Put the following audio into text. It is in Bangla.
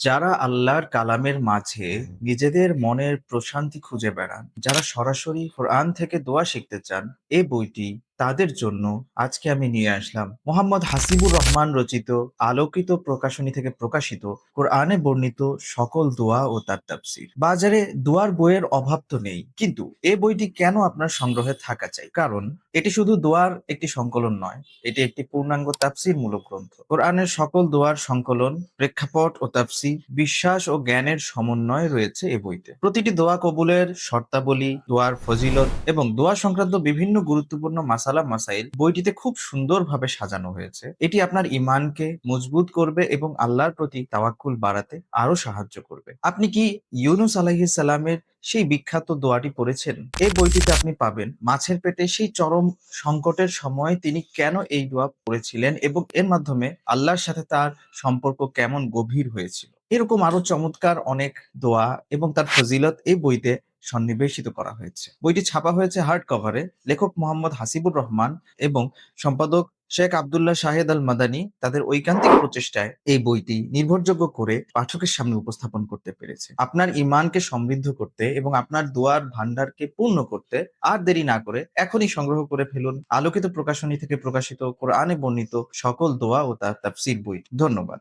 যারা আল্লাহর কালামের মাঝে নিজেদের মনের প্রশান্তি খুঁজে বেড়ান, যারা সরাসরি কোরআন থেকে দোয়া শিখতে চান, এ বইটি তাদের জন্য আজকে আমি নিয়ে আসলাম। মোহাম্মদ হাসিবুর রহমান রচিত আলোকিত প্রকাশনী থেকে প্রকাশিত কোরআনে বর্ণিত সকল দোয়া ও তার তাফসীর। বাজারে দোয়ার বইয়ের অভাব তো নেই, কিন্তু এ বইটি কেন আপনার সংগ্রহে থাকা চাই? কারণ এটি শুধু দোয়ার একটি সংকলন নয়, এটি একটি পূর্ণাঙ্গ তাফসীরমূলক গ্রন্থ। কোরআনের সকল দোয়ার সংকলন, প্রেক্ষাপট ও তাফসীর, বিশ্বাস ও জ্ঞানের সমন্বয় রয়েছে এ বইতে। প্রতিটি দোয়া কবুলের শর্তাবলী, দোয়ার ফজিলত এবং দোয়া সংক্রান্ত বিভিন্ন গুরুত্বপূর্ণ মাসালা মাসাইল বইটিতে খুব সুন্দরভাবে সাজানো হয়েছে। এটি আপনার ঈমানকে মজবুত করবে এবং আল্লাহর প্রতি তাওয়াক্কুল বাড়াতে আরও সাহায্য করবে। আপনি কি ইউনুস আলাইহিস সালামের সেই বিখ্যাত দোয়াটি পড়েছেন? এই বইটিতে আপনি পাবেন মাছের পেটে সেই চরম সংকটের সময় তিনি কেন এই দোয়া পড়েছিলেন এবং এর মাধ্যমে আল্লাহর সাথে তার সম্পর্ক কেমন গভীর হয়েছিল। এরকম আরও চমৎকার অনেক দোয়া এবং তার ফজিলত এই বইতে সন্নিবেশিত করা হয়েছে। বইটি ছাপা হয়েছে হার্ড কভারে। লেখক মোহাম্মদ হাসিবুর রহমান এবং সম্পাদক শেখ আবদুল্লাহ শাহেদ আল মাদানী তাদের ঐকান্তিক প্রচেষ্টায় এই বইটি নির্ভরযোগ্য করে পাঠকের সামনে উপস্থাপন করতে পেরেছে। আপনার ঈমানকে সমৃদ্ধ করতে এবং আপনার দোয়ার ভান্ডারকে পূর্ণ করতে আর দেরি না করে এখনই সংগ্রহ করে ফেলুন আলোকিত প্রকাশনী থেকে প্রকাশিত কোরআনে বর্ণিত সকল দোয়া ও তার তাফসীর বই। ধন্যবাদ।